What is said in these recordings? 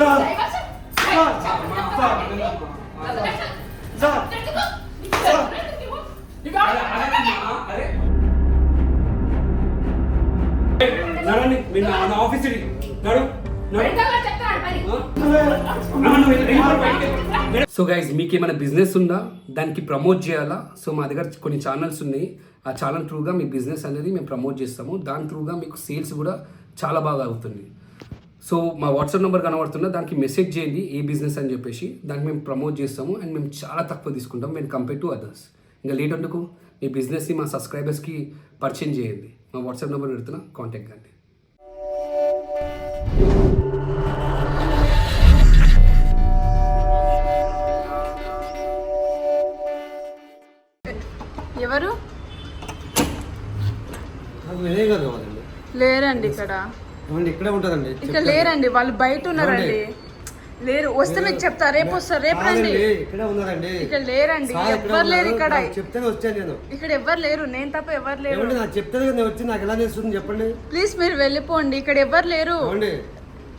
Sir sir sir నడండి మీరు నా నా ఆఫీస్ నడు సో గైజ్ మీకు ఏమైనా బిజినెస్ ఉందా? దానికి ప్రమోట్ చేయాలా? సో మా దగ్గర కొన్ని ఛానల్స్ ఉన్నాయి. ఆ ఛానల్ త్రూగా మీ బిజినెస్ అనేది మేము ప్రమోట్ చేస్తాము. దాని త్రూగా మీకు సేల్స్ కూడా చాలా బాగా అవుతుంది. సో మా వాట్సాప్ నెంబర్ కనబడుతున్నా దానికి మెసేజ్ చేయండి ఏ బిజినెస్ అని చెప్పేసి. దానికి మేము ప్రమోట్ చేస్తాము అండ్ మేము చాలా తక్కువ తీసుకుంటాం మేము కంపేర్ టు అదర్స్ ఇంకా లేట్ అందుకు మీ బిజినెస్ని మా సబ్స్క్రైబర్స్కి పరిచయం చేయండి. మా వాట్సాప్ నెంబర్ పెడుతున్నా కాంటాక్ట్ కండి. ఎవరు? లేరండి ఇక్కడ. ఇక్కడే ఉంటుందండి. ఇక్కడ లేరండి వాళ్ళు బయట ఉన్నారండి. లేరు వస్తే మీకు చెప్తా రేపు వస్తారు రేపు రండి. ఇక్కడే ఉన్నారండి. ఇక్కడ లేరండి ఎవ్వరు లేరు. ఇక్కడ. నాకు చెప్తేనే వచ్చాను నేను. ఇక్కడ ఎవ్వరు లేరు నేను తప్ప ఎవరు లేరు. నాకు చెప్తేనే కదా నేను వచ్చి నాకు ఎలా చేస్తుంది చెప్పండి? ప్లీజ్ మీరు వెళ్ళిపోండి ఇక్కడ ఎవ్వరు లేరు.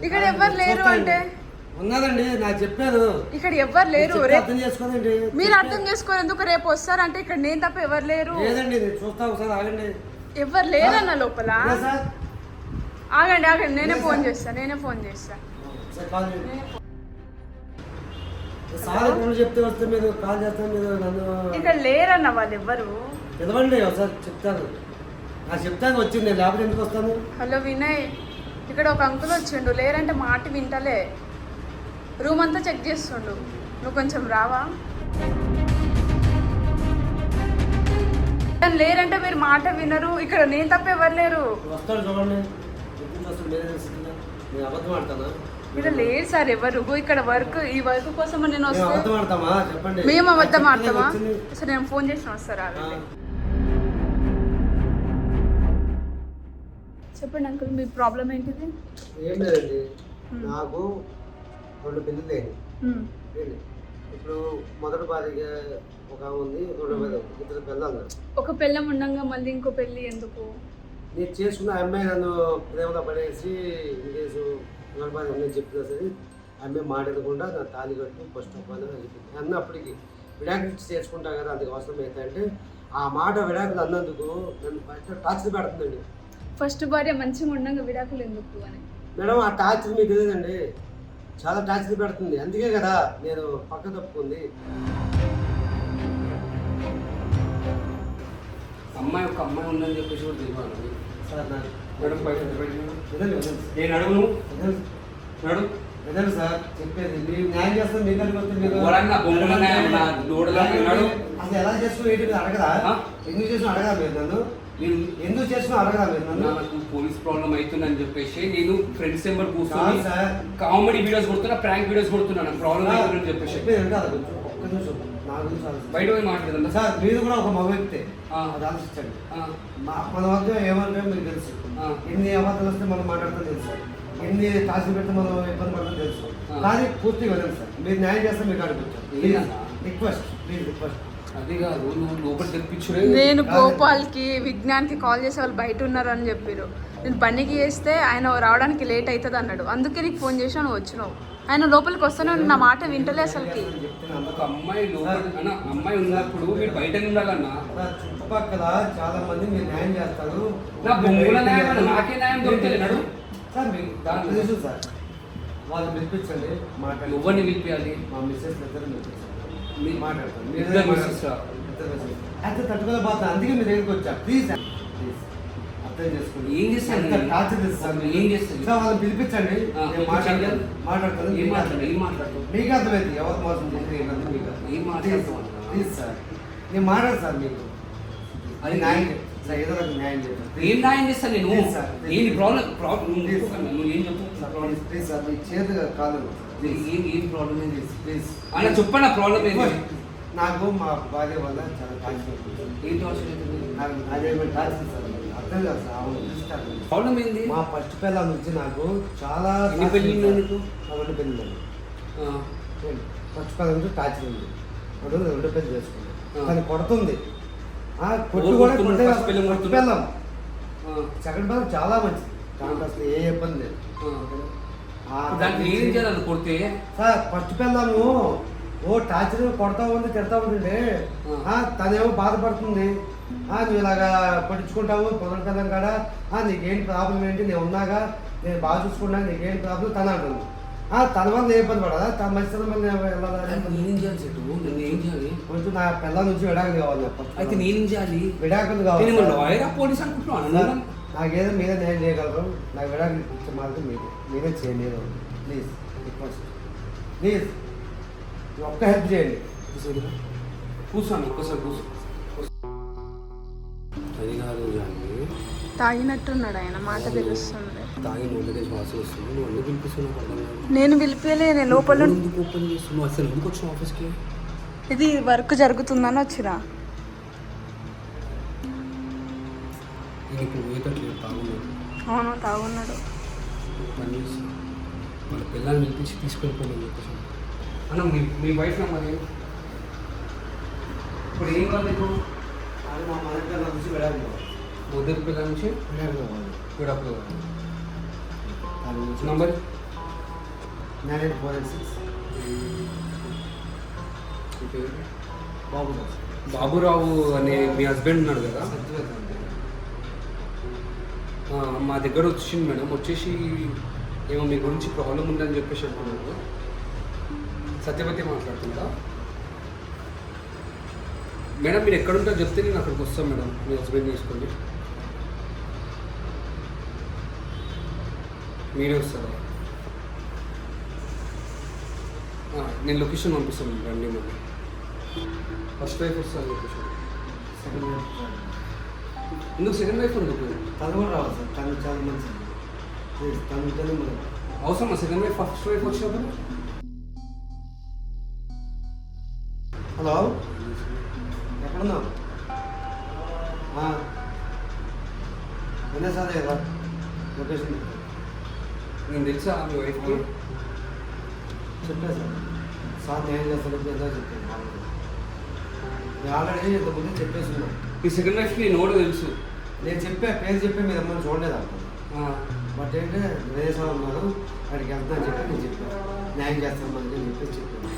ఇక్కడ ఎవ్వరు లేరు అంటే? ఉన్నదండి నాకు చెప్పాను ఇక్కడ ఎవ్వరు లేరు చెప్తే అర్థం చేసుకోదండి మీరు అర్థం చేసుకోరు ఎందుకు రేపు వస్తారంటే ఇక్కడ నేను తప్ప ఎవరు లేరు. లేదండి చూస్తా ఒకసారి ఆగండి. ఎవరు లేరన్న లోపల? ఆగండి ఆగండి. నేనే ఫోన్ చేస్తా నేనే ఫోన్ చేస్తా. ఇక్కడ లేరన్న వాళ్ళు ఎవ్వరు? పిలవండి ఒకసారి చెప్తాను. నాకు చెప్తాను వచ్చింది నేను లేకపోతే ఎందుకు వస్తాను? హలో వినయ్. ఇక్కడ ఒక అంకుల్ వచ్చిండు. లేరంటే మాట వింటలే. రూమ్ అంతా చెక్ చేస్తుండు. నువ్వు కొంచెం రావా? లేరంటే మీరు మాట వినరు. ఇక్కడ నేను తప్ప ఎవరు లేరు. వస్తాడు చూడండి. ఎప్పుడు వస్తాడు మీరే తెలుస్తుందా నేను అబద్ధం ఆడతానా? ఇక్కడ లేరు సార్ ఎవరు? ఇక్కడ వర్క్ ఈ వర్క్ కోసం నేను మేము వస్తే అబద్ధం ఆడతామా? చెప్పండి. మేము అబద్ధం ఆడతామా. సరే నేను ఫోన్ చేసిన వస్తారా చెప్పండి అంకుల్ మీ ప్రాబ్లం ఏంటిది? ఏం లేదండి. నాకు రెండు హ్మ్. ఇప్పుడు మొదటి భార్యగా ఒక ఉంది రెండో ఇద్దరు పిల్లలు ఒక పెళ్ళం ఉండంగా మళ్ళీ ఇంకో పెళ్ళి ఎందుకు? నేను చేసుకున్న అమ్మాయి నన్ను ప్రేమలో పడేసి ఇంకేసు భార్య ఉందని చెప్పినా సరే ఆ అమ్మాయి మాట్లాడకుండా నా తాళి కట్టు ఫస్ట్ ఆఫ్ ఆల్ అని చెప్పింది. అన్నప్పటికీ విడాకులు చేసుకుంటా కదా అందుకు అవసరం అయితే ఆ మాట విడాకులు అన్నందుకు నన్ను ఫస్ట్ టార్చర్ పెడుతుందండి. ఫస్ట్ భార్య మంచిగా ఉండంగా విడాకులు ఎందుకు అని. మేడం ఆ టార్చర్ మీకు తెలియదండి. చాలా టార్చర్ పెడుతుంది. అందుకే కదా నేను పక్క తప్పుకుంది. అమ్మాయి ఒక అమ్మాయి ఉందని చెప్పేసి కూడా నాకు మేడం బయట నేను అడుగును. నడు వినండి సార్ చెప్పేది. మీరు న్యాయం చేస్తాను మీ దగ్గరికి వస్తే మీరు. అసలు ఎలా చేసుకుని ఏంటి అడగదా? ఎందుకు చేసిన అడగదా మీరు నన్ను? నేను ఎందుకు చేసిన అడగదా మీరు నన్ను? నాకు పోలీస్ ప్రాబ్లం అవుతుందని చెప్పేసి నేను ఫ్రెండ్స్ నెంబర్ కూర్చొని కాదు సార్. కామెడీ వీడియోస్ కొడుతున్నా ప్రాంక్ వీడియోస్ కొడుతున్నాను ప్రాబ్లం అవుతుందని చెప్పేసి. చెప్పేది కొంచెం? ఒక్క నిమిషం. బయట పోయి మాట్లాడదా సార్ మీరు కూడా ఒక మగ వ్యక్తే. ఆ. అది ఆలోచించండి. మా- మన వద్ద ఏమంటే మీకు తెలుసు. ఎన్ని అబద్ధాలు వస్తే మనం మాట్లాడతాం తెలుసు. ఎన్ని టాస్క్ పెడితే మనం ఇబ్బంది పడతాం తెలుసు. కానీ పూర్తిగా వదండి సార్. మీరు న్యాయం చేస్తే మీకు ఏదన్నా? రిక్వెస్ట్ ప్లీజ్ రిక్వెస్ట్ నేను గోపాల్కి విజ్ఞాన్కి కాల్ చేసే వాళ్ళు బయట ఉన్నారు అని చెప్పారు నేను బండికి చేస్తే ఆయన రావడానికి లేట్ అవుతుంది అన్నాడు అందుకే నీకు ఫోన్ చేసినా నువ్వు వచ్చినావు. ఆయన లోపలికి వస్తానే నా మాట వింటలే అసలుకి. ఒక అమ్మాయి లోపల అమ్మాయి ఉన్నప్పుడు మీరు బయట ఉండాలన్నా. చుట్టుపక్కల చాలా మంది మీరు న్యాయం చేస్తారు. నా బొంగుల న్యాయం నాకే న్యాయం దొరుకుతుంది, నడు. సార్ మీకు దాని- తెలుసు సార్. వాళ్ళు పిలిపించండి మాట్లాడి ఎవరిని పిలిపించాలి మా మిస్సెస్ ఇద్దరు పిలిపించండి మాట్లాడతాను? అయితే తట్టుకోలేకపోతున్నా. అందుకే మీ దగ్గరికి వచ్చా. ప్లీజ్ అర్థం చేసుకోండి. ఏం చేస్తాను? టార్చర్ చేస్తాను సార్ ఏం చేస్తాను? సార్ వాళ్ళని పిలిపించండి. నేను. మాట్లాడతాను. మాట్లాడతాను. ఏం మీకు మాట్లాడు ఏం మాట్లాడుతావు? మీకు అర్థమైంది. ఎవరు మోసం చేసి ఏంటంటే మీకు. ఏం మాట్లాడుతావు? అన్న? Please sir. నేను మాట్లాడు సార్ మీకు. అది అది న్యాయం. సార్ ఏదో ఒక న్యాయం చేయండి ఏం న్యాయం చేస్తాను నేను? sir. ఏంటి ప్రాబ్లం ప్రాబ్లం. నువ్వు ఏం ప్రాబ్లం ప్లీజ్ సార్. మీ చేతి కాదు ఏం ఏం ప్రాబ్లం ఏంటి ప్లీజ్. అన్న చెప్పన్న ప్రాబ్లం ఏంటి నాకు మా భార్య వల్ల చాలా టార్చర్ ఏంటి ఏంటి? నాకు అదేమో టార్చర్ సార్. అర్థం కాదు సార్ ప్రాబ్లం ఏంది? మా ఫస్ట్ పిల్ల నుంచి నాకు చాలా ఎన్ని పెళ్ళిళ్ళు నీకు? రెండు పెళ్ళి ఫస్ట్ పిల్ల నుంచి టార్చర్ ఉంది. రెండు రెండు పెళ్ళి చేసుకున్నాను. కానీ కొడుతుంది. కొట్టు కూడా? కొట్టే ఫస్ట్? పిల్లం సెకండ్ పిల్లం చాలా మంచిది. దాంట్లో అసలు ఏ ఇబ్బంది లేదు. దానికి ఏం చేయాలని కొడితే? సార్ ఫస్ట్ పిల్లము ఓ టార్చర్ కొడతా ఉంది తిడతా ఉంది ఆ, తనేమో బాధపడుతుంది. నువ్వు ఇలాగా పట్టించుకుంటావు పొలం ఆ, నీకేంటి ప్రాబ్లం ఏంటి? నేను ఉన్నాగా నేను బాగా చూసుకున్నాను నీకేంటి ప్రాబ్లం? తన అంటుంది. తన వల్ల నేను ఇబ్బంది పడదా? తన మంచితనం వల్ల నేను నేనేం చేయాలి చెట్టు నేను ఏం చేయాలి? కొంచెం నా పిల్లల నుంచి విడాకులు కావాలి నాకు. అయితే నేనేం చేయాలి? విడాకులు కావాలి. నేను. లాయరా పోలీస్ అనుకుంటున్నాను నాకేదో మీరే న్యాయం చేయగలరు. నాకు విడాకులు ఇచ్చే మార్గం మీరే. మీరే చేయండి ప్లీజ్ రిక్వెస్ట్. ప్లీజ్. ఒక్క హెల్ప్ చేయండి. కూర్చోండి ఒక్కసారి కూర్చో. అది కాదు జాన్ని తాగినట్టున్నాడు ఆయన మాట తెలుస్తుంది. తాగి నోళ్ళకి వాసన వస్తుంది. నువ్వు ఎందుకు పిలిపిస్తున్నావు అర్థం కాదు నేను పిలిపిలే నేను లోపల నువ్వు ఎందుకు ఓపెన్ చేస్తున్నావు? అసలు ఎందుకు వచ్చిన ఆఫీస్కి? ఇది వర్క్ జరుగుతుందని వచ్చిరా నేను ఇప్పుడు పోయేటట్లేదు తాగున్నాడు. అవును తాగున్నాడు. పని చేసి వాళ్ళ పిల్లల్ని పిలిపించి తీసుకెళ్ళిపోయింది చెప్పేసి అన్న మీ మీ వైఫ్ నెంబర్? ఇప్పుడు ఏం కాదు నీకు? అది మా మన పిల్లల నుంచి విడాకులు కావాలి మొదటి పిల్లల నుంచి? విడాకులు కావాలి దాని గురించి number? Nine eight four eight six. Babu Das. Baburao అనే మీ హస్బెండ్ ఉన్నాడు కదా? మా దగ్గర వచ్చింది మేడం. వచ్చేసి ఏమో మీ గురించి ప్రాబ్లం ఉందని చెప్పేసి అంటున్నారు సత్యవతి మాట్లాడుతుందా మేడం మీరు ఎక్కడ ఉంటారో చెప్తే నేను అక్కడికి వస్తాను మేడం. మీ హస్బెండ్ తీసుకోండి. మీరే వస్తారా. నేను లొకేషన్ పంపిస్తాను రండి మళ్ళీ ఫస్ట్ వైఫ్ వస్తాను లొకేషన్. సెకండ్ ఇయర్ ఎందుకు సెకండ్ వైఫ్ ఎందుకు తను కూడా రావాలి సార్. తను చాలా మంచిది. తను మనం అవసరమా? సెకండ్ వైఫ్ ఫస్ట్ వైఫ్ వచ్చినప్పుడు? హలో? ఎక్కడున్నావు? వినే సార్ లొకేషన్ నేను తెలుసా మీ వైఫ్కి చెప్పా సార్. సార్ నేను చేస్తాను ఎంత చెప్పాను ఆల్రెడీ. నేను ఆల్రెడీ ఇంతకుముందు చెప్పేసి ఈ సెకండ్ వైఫ్కి నోడు తెలుసు. నేను చెప్పే పేరు చెప్పి మీరు అమ్మని చూడలేదు బట్ ఏంటంటే సార్ ఉన్నారు అక్కడికి వెళ్తా అని చెప్పి. నేను చెప్పాను న్యాయం చేస్తాను మనకి అని చెప్పేసి చెప్పాను.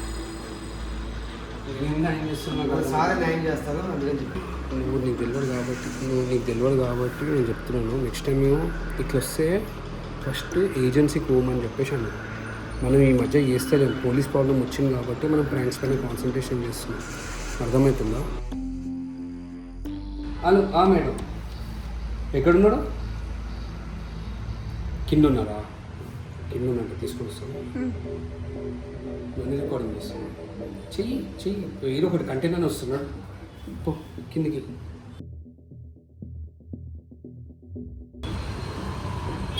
నేను న్యాయం చేస్తున్నా మరి కదా. సారే న్యాయం చేస్తారు అందుకని చెప్పి. నువ్వు నీకు తెలియదు కాబట్టి నువ్వు నీకు తెలియదు కాబట్టి నేను చెప్తున్నాను. నెక్స్ట్ టైం మేము ఇట్లా వస్తే ఫస్ట్ ఏజెన్సీకి పోమని చెప్పేసి అన్నాను మనం ఈ మధ్య చేస్తలేము పోలీస్ ప్రాబ్లం వచ్చింది కాబట్టి మనం ప్రాంక్స్ పైన కాన్సన్ట్రేషన్ చేస్తున్నాం. అర్థమవుతుందా? హలో ఆ మేడం. ఎక్కడున్నాడు? కింద ఉన్నారా? కింద ఉన్నట్టు తీసుకొని వస్తాను నేను రికార్డింగ్ చేస్తాను చెయ్యి చెయ్యి. ఏదో ఒకటి కంటైనర్ వస్తున్నాడు. కిందికి.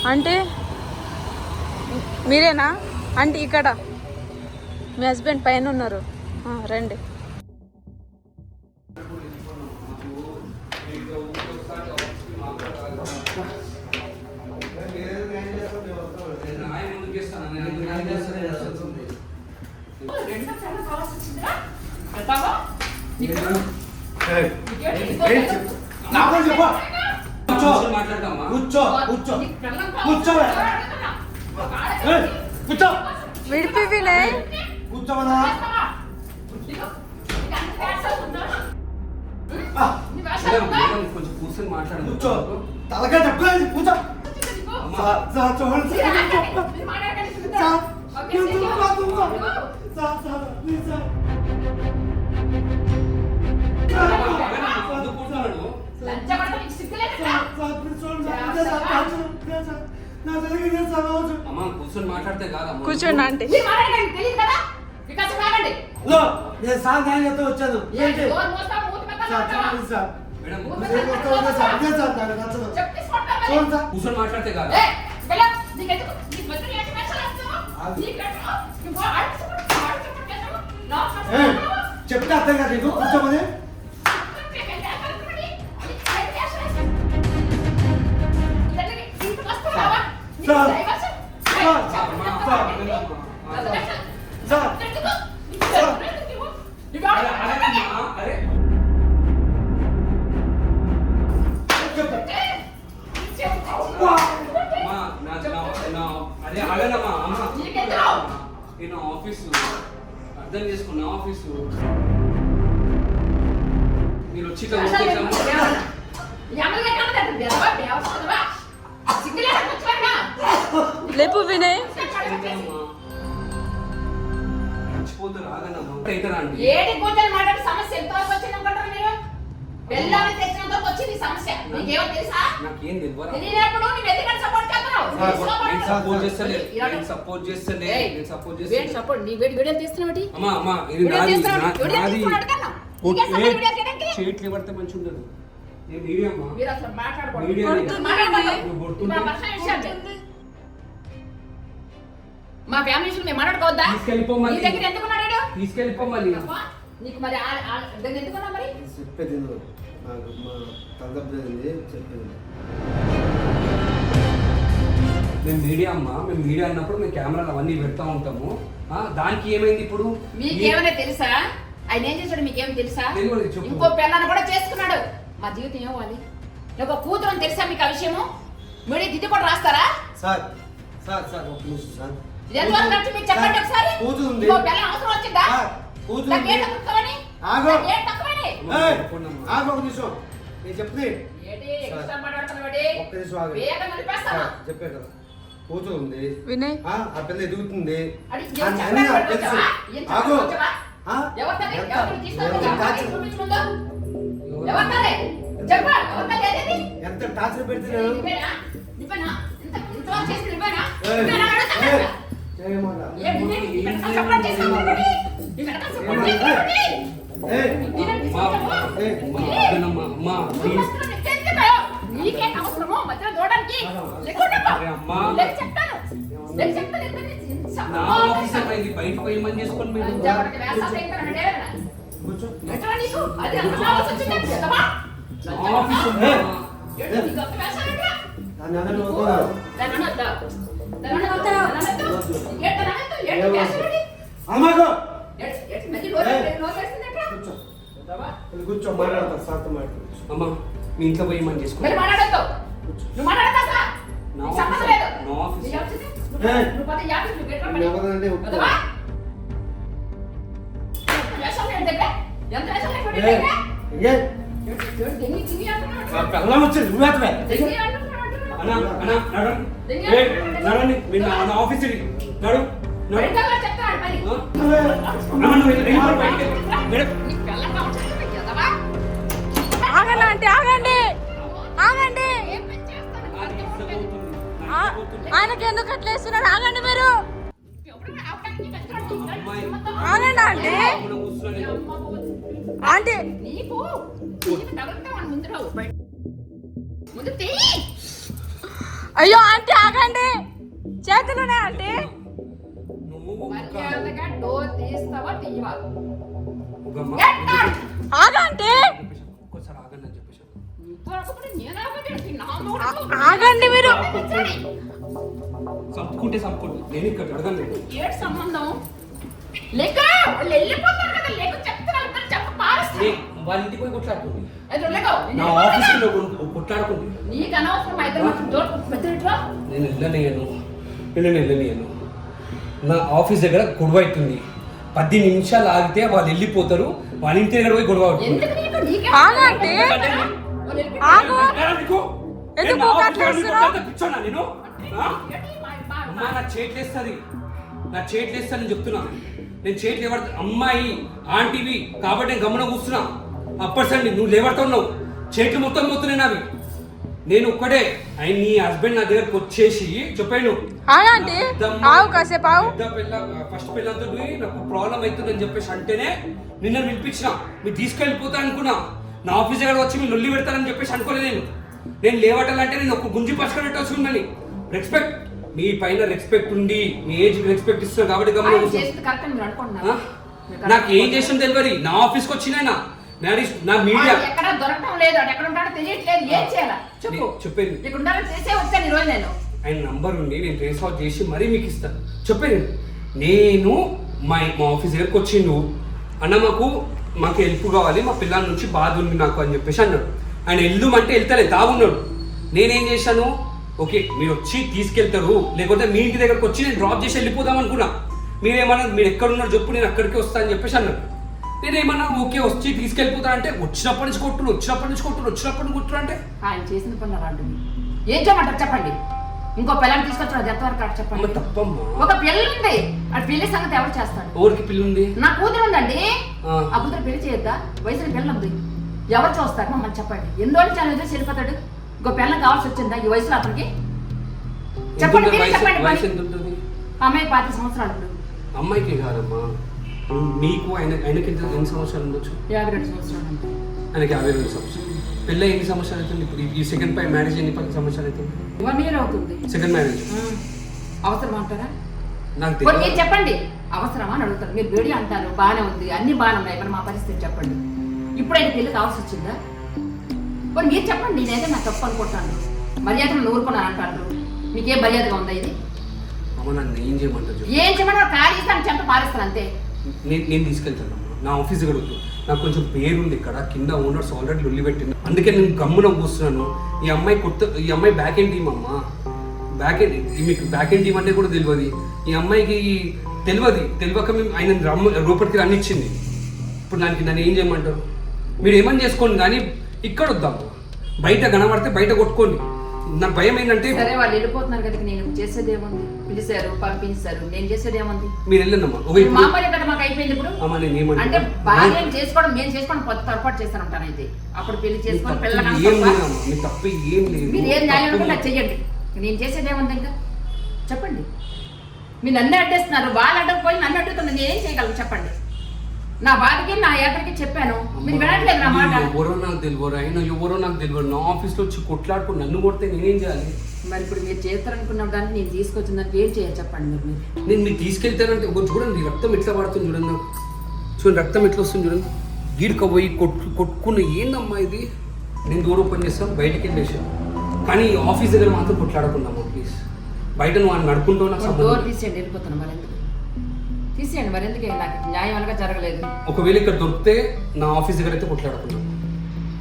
అంటే మీరేనా? అంటే ఇక్కడ. మీ హస్బెండ్ పైన ఉన్నారు. రండి. విడిపి వినయ్ కూర్చోమన్నా కొంచెం కూర్చొని కూర్చో. తలగా చెప్పలేదు కూర్చో చూడండి సార్ కూర్చొని మాట్లాడితే కాదా కూర్చోండి ఆంటీ. నేను సార్ చెప్తే వచ్చాను కూర్చొని మాట్లాడితే కాదా చెప్తే అర్థం కాదు నీకు? కూర్చోమని? అమ్మ. ఆఫీసు అర్థం చేసుకున్న ఆఫీసు మీరు వచ్చి లేపు వినయ్ సపోర్ట్ చేస్తలే సపోర్ట్ చేస్తలే సపోర్ట్ నీ వేడి వీడియోలు తీస్తున్నావు అమ్మా అమ్మా ఇది వీడియో నాది వీడియో నాది. వీడియో పడితే మంచిగా ఉండదు. మీడియా మీడియా మా ఫ్యామిలీ విషయం మేము మాట్లాడుకోవద్దా? తీసుకెళ్ళిపో నీ మళ్ళీ. దగ్గర ఎందుకున్నాడు తీసుకెళ్ళిపో మళ్ళీ అబ్బా, నీకు మరి ఆ- ఆ- దాన్ని ఎందుకున్నా మరి? చెప్పేది. నాకు మా తలదబ్బేది చెప్పేది మేము మీడియా అమ్మా మేము మీడియా అన్నప్పుడు మేము కెమెరాలు అవన్నీ పెడతా ఉంటాము. ఆ, దానికి ఏమైంది ఇప్పుడు? మీకేమైనా తెలుసా? ఆయన ఏం చేశాడు మీకేం తెలుసా? తెలియదు, చెప్పు. ఇంకో పిల్లని కూడా చేసుకున్నాడు. మా జీవితం ఏమవ్వాలి ఒక కూతురు అని తెలుసా మీకు ఆ విషయము? మీడియా దిద్దు కూడా రాస్తారా? సార్ సార్ సార్ ఒక నిమిషం సార్. ఉంది. ఉంది. తక్కువని ఆగు. ఆగు ఒక నిమిషం. నేను చెప్తే? ఒక్క నిమిషం ఆగు. చెప్పే కదా. ఉంది. వినయ్. ఆ పిల్ల ఎదుగుతుంది. తెలుసు. ఆగు? ఎంత? టార్చర్- ఎవరిని చూపించముందు? ఎవరితోనే? చెప్పు, ఎవరితోనే ఏదేది? ఎంత టార్చర్ పెడితే నేను నువ్వేనా? నువ్వేనా? ఇంత- ఇంతవరకు చేసింది నువ్వేనా? ఏయ్, నువ్వేనా అడుగుతున్నా? ఏయ్, చేయమాక. ఏం నువ్వే? నీ వెనకాల సపోర్ట్ చేస్తావు ఒకటి? నీ వెనకాల సపోర్ట్ చేస్తావు ఒకటి? ఏయ్, దీనిని అమ్మా, తీసుకొచ్చావా? ఏయ్, అమ్మా, ఆగనమ్మా, అమ్మా, నువ్వు ప్లీజ్. అసలు నీకు తెలియదు. నీకేం అవసరమో మధ్యలో దూడడానికి లేకుండా అరే అమ్మా. లేక చెప్తాను లేక చెప్తాను ఇద్దరిని ఇంత నా సపోర్ట్ ఆఫీసర్ అయింది బయట పోయి ఏమని చేసుకోండి మీరు ఆఫీస్ అమ్మాకు? కూర్చో మాట్లాడతా సార్తో అమ్మా మీ ఇంట్లో పోయి మరి మాట్లాడొద్దు. నువ్వు అన్నా అన్నా నడండి మీరు నా ఆఫీస్ నడు? ఆగండి అంటే ఆగండి. ఆయనకి ఎందుకు అట్లా వేస్తున్నారు? ఆగండి మీరు. ఆగండి ఆంటీ. ఆంటీ. ముందు అయ్యో ఆంటీ ఆగండి. చేతులునే ఆంటీ! ఆగండి మీరు. తెచ్చాడు. చంపుకుంటే చంపుకోండి. నేను ఇక్కడ ఏడు సంబంధం? లేక వాళ్ళు వెళ్ళిపోతారు కదా లేక వాళ్ళ ఇంటికి పోయి నా నీకు అనవసరం పెద్దట్రా నేను వెళ్ళలేను. నేను వెళ్ళలేను. నా ఆఫీస్ దగ్గర గొడవ అవుతుంది. పది నిమిషాలు ఆగితే వాళ్ళు వెళ్ళిపోతారు. వాళ్ళ ఇంటి దగ్గర పోయి గొడవ అవుతుంది. నా? అంత పిచ్చోనా నేను ఆ? నేను చేట్లు లేవడ అమ్మాయి ఆంటీవి కాబట్టి నేను గమనం కూర్చున్నా. అప్పటిసండి నువ్వు లేవడతా ఉన్నావు. చేట్లు మొత్తం పోతున్నాయి నావి. నేను ఒక్కడే. ఆయన నీ హస్బెండ్ నా దగ్గరకు వచ్చేసి చెప్పాను. ఆగండి ఆవు కాసేపు ఆవు ఫస్ట్ పిల్లలతో నాకు ప్రాబ్లం అవుతుందని చెప్పేసి అంటేనే నిన్న పిలిపించిన. మీరు తీసుకెళ్ళిపోతా అనుకున్నా. నా ఆఫీస్ దగ్గర వచ్చి మీరు లొల్లి పెడతారని చెప్పేసి అనుకోలేదు నేను. నేను లేవటాలంటే నేను ఒక గుంజి పసుకున్నట్టు వచ్చిందని రెస్పెక్ట్ మీ పైన రెస్పెక్ట్ ఉంది మీ ఏజ్ రెస్పెక్ట్ ఇస్తున్నారు కాబట్టి ఆయన గమనం చేసింది కరెక్ట్ అని మీరు అనుకుంటున్నారు. ఆ? నాకు ఏం చేసిన తెలియదు. నా ఆఫీస్కి వచ్చినాయన నా మీడియా ఎక్కడ దొరకటం లేదు. ఎక్కడ ఉంటాడో తెలియట్లేదు. ఏం చేయాలా? చెప్పు. నేను చెప్పాను. ఇక్కడ ఉండాలని చేసే వచ్చాను ఈరోజు నేను. ఆయన నంబర్ ఉండి నేను ట్రేస్ అవుట్ చేసి మరీ మీకు ఇస్తాను చెప్పాను నేను మా మా ఆఫీస్ దగ్గరకు వచ్చిండు. అన్న మాకు మాకు హెల్ప్ కావాలి. మా పిల్లల నుంచి బాధ ఉంది నాకు అని చెప్పేసి అన్నాడు. ఆయన వెళ్దామంటే వెళ్తలే తాగున్నాడు. నేనేం చేశాను? ఓకే మీరు వచ్చి తీసుకెళ్తారు. లేకపోతే మీ ఇంటి దగ్గరకు వచ్చి నేను డ్రాప్ చేసి వెళ్ళిపోదాం అనుకున్నా. మీరేమన్నా మీరు ఎక్కడున్నారు చెప్పు నేను అక్కడికి వస్తా అని చెప్పేసి అన్నారు. నేనేమన్నా ఓకే వచ్చి తీసుకెళ్ళిపోతా అంటే వచ్చినప్పటి నుంచి కొట్టుడు వచ్చినప్పటి నుంచి కొట్టుడు వచ్చినప్పటి నుంచి కొట్టుడు అంటే? ఆయన చేసిన పనులు అలాంటివి ఏం చేయమంటారు చెప్పండి. ఇంకో పిల్లని తీసుకొచ్చాడు అది ఎంతవరకు అక్కడ చెప్పండి. తప్పమ్మా. ఒక పిల్ల ఉంది ఆ పెళ్ళి సంగతి ఎవరు చేస్తాడు ఎవరికి పిల్లి ఉంది నా కూతురు ఉందండి. ఆ. కూతురు పెళ్ళి చేయొద్దా? వయసులో పిల్ల ఉంది ఎవరు చూస్తారు? మమ్మల్ని చెప్పండి. ఎన్ని రోజులు చాలా వెళ్ళిపోతాడు ఇంకో పిల్లని కావాల్సి వచ్చిందా ఈ వయసులో అతనికి? చెప్పండి మీరే చెప్పండి వయసు. ఎంత ఉంటుంది? అమ్మాయి పాతి సంవత్సరాలు ఇప్పుడు. అమ్మాయికి కాదమ్మా. మీకు ఆయన ఆయనకి ఎంత ఎన్ని సంవత్సరాలు ఉండొచ్చు? యాభై రెండు సంవత్సరాలు ఆయనకి యాభై రెండు సంవత్సరాలు. పెళ్ళి ఎన్ని సంవత్సరాలు అవుతుంది? ఇప్పుడు ఈ- సెకండ్ పై మ్యారేజ్ ఎన్ని పది సంవత్సరాలు అవుతుంది? వన్ ఇయర్ అవుతుంది. Second marriage. అవసరం అంటారా? నాకు తెలియదు చెప్పండి. అవసరమా అని అడుగుతారు. మీరు వేడి అంటారు. బాగానే ఉంది. అన్ని బాగానే ఉన్నాయి. మరి మా పరిస్థితి చెప్పండి. ఇప్పుడైనా పెళ్ళి కావాల్సి వచ్చిందా? పోనీ మీరు చెప్పండి నేనైతే నా తప్పు అనుకుంటాను. మర్యాదను నూరుకున్నాను అంటారు. మీకేం మర్యాదగా ఉందా ఇది? అమ్మ నన్ను ఏం చేయమంటారు. ఏం చెప్పండి ఖాళీ ఇస్తాను చెంత పారేస్తాను అంతే. నేను నేను తీసుకెళ్తాను నా ఆఫీస్ గడుగుతూ నాకు కొంచెం పేరు ఉంది ఇక్కడ కింద ఓనర్స్ ఆల్రెడీ లొల్లి పెట్టింది. అందుకే నేను గమ్మున కూర్చున్నాను. ఈ అమ్మాయి కొత్త ఈ అమ్మాయి బ్యాక్ ఎండ్ టీమ్ అమ్మ. బ్యాక్ ఎండ్ మీకు బ్యాక్ ఎండ్ టీమ్ అంటే కూడా తెలియదు. ఈ అమ్మాయికి తెలియదు. తెలియక మేము ఆయన రమ్మ రూపటికి రన్నిచ్చింది ఇప్పుడు దానికి నన్ను ఏం చేయమంటారు? మీరు ఏమని చేసుకోండి కానీ ఇక్కడ వద్దాం బయట కనబడితే బయట కొట్టుకోండి. నాకు భయం ఏంటంటే సరే వాళ్ళు వెళ్ళిపోతున్నారు కదా నేను చేసేది ఏముంది? పిలిచారు పంపించారు. నేను చేసేది ఏముంది? మీరు వెళ్ళండమ్మా. ఇప్పుడు మామూలు కదా మాకు అయిపోయింది ఇప్పుడు. అమ్మ నేను అంటే ఏమంటాను బాగా చేసుకోవడం నేను చేసుకోవడం కొత్త పొరపాటు చేస్తాను ఉంటాను అయితే. అప్పుడు పెళ్ళి మీ చేసుకొని పిల్లలు ఏం లేదమ్మా. మీ తప్పు ఏం లేదు. మీరు ఏం అది చెయ్యండి. నేను చేసేది ఏముంది ఇంకా? చెప్పండి. మీరు నన్ను అడ్డేస్తున్నారు. వాళ్ళు అడ్డకపోయి నన్ను అడ్డుతున్నారు నేనేం చేయగలను? చెప్పండి. నా బాధకి నా ఏటకి చెప్పాను. మీరు వినట్లేదు నా మాట. ఎవరో నాకు తెలియరు అయినా ఎవరో నాకు తెలియదు నా ఆఫీస్లో వచ్చి కొట్లాడుకుని నన్ను కొడితే నేనేం చేయాలి? మరి ఇప్పుడు మీరు చేస్తారనుకున్న దాన్ని నేను తీసుకొచ్చిన దానికి ఏం చేయాలి చెప్పండి మీరు మీరు? నేను మీరు తీసుకెళ్తానంటే ఒక చూడండి రక్తం ఎట్లా పడుతుంది చూడండి నాకు. చూడండి రక్తం ఎట్లా వస్తుంది చూడండి. గీడుక పోయి కొట్టు కొట్టుకున్న ఏందమ్మా ఇది? నేను దూరం పని చేస్తాను బయటికి వెళ్ళేసాను కానీ ఆఫీస్ దగ్గర మాత్రం కొట్లాడకుందామా ప్లీజ్ బయట నువ్వు ఆయన నడుకుంటావు నాకు డోర్. తీసేయండి వెళ్ళిపోతాను మరి తీసేయండి మరి ఎందుకు నాకు న్యాయం అనగా జరగలేదు. ఒకవేళ ఇక్కడ దొరికితే నా ఆఫీస్ దగ్గర అయితే కొట్లాడుకుందాం.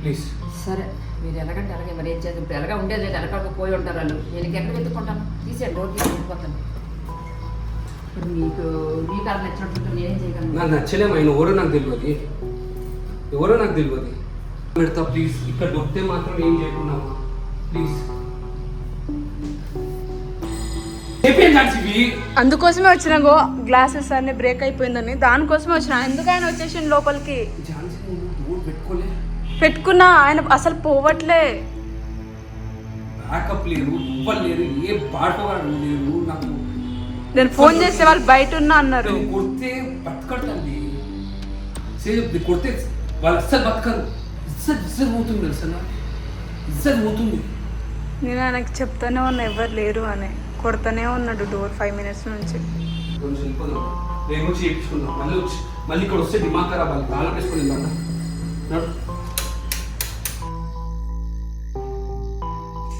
ప్లీజ్. సరే మీరు ఎలాగంటే అలాగే మరి ఏం చేద్దాం? ఇప్పుడు ఎలాగా ఉండేది లేదు ఎలాగ పోయి ఉంటారు వాళ్ళు. నేను ఎక్కడ వెతుక్కుంటాను తీసేయండి తీసి వెళ్ళిపోతాను. ఇప్పుడు మీకు మీకు అలా నచ్చినట్టు నేనేం చేయగలను? నాకు నచ్చలేము ఆయన ఎవరో నాకు తెలియదు. ఎవరో నాకు తెలియదు. పెడతా ప్లీజ్. ఇక్కడ దొరికితే మాత్రం ఏం చేయకున్నామా ప్లీజ్. అందుకోసమే వచ్చిన గో గ్లాసెస్ అన్ని బ్రేక్ అయిపోయిందని. దానికోసమే వచ్చిన. ఎందుకు ఆయన వచ్చేసి లోపలికి పెట్టుకున్నా ఆయన అసలు పోవట్లే. బ్యాకప్ లేరు ఎవ్వరు లేరు ఏ బాటవాడు లేరు నాకు నేను ఫోన్ చేస్తే వాళ్ళు బయట ఉన్నా అన్నారు. నేను కొడితే బతకడండి. సేపు కొడితే వాళ్ళు అస్సలు బతకరు. ఇజ్జత్ ఇజ్జత్ పోతుంది తెలుసా నాకు? ఇజ్జత్ పోతుంది నేను ఆయనకి చెప్తానే ఉన్నా ఎవరు లేరు అని. కొడతానే ఉన్నాడు డోర్ ఫైవ్ మినిట్స్ నుంచి. కొంచెం మళ్ళీ మళ్ళీ ఇక్కడ వస్తే దిమాగ్ ఖరాబ్ అవ్వాలి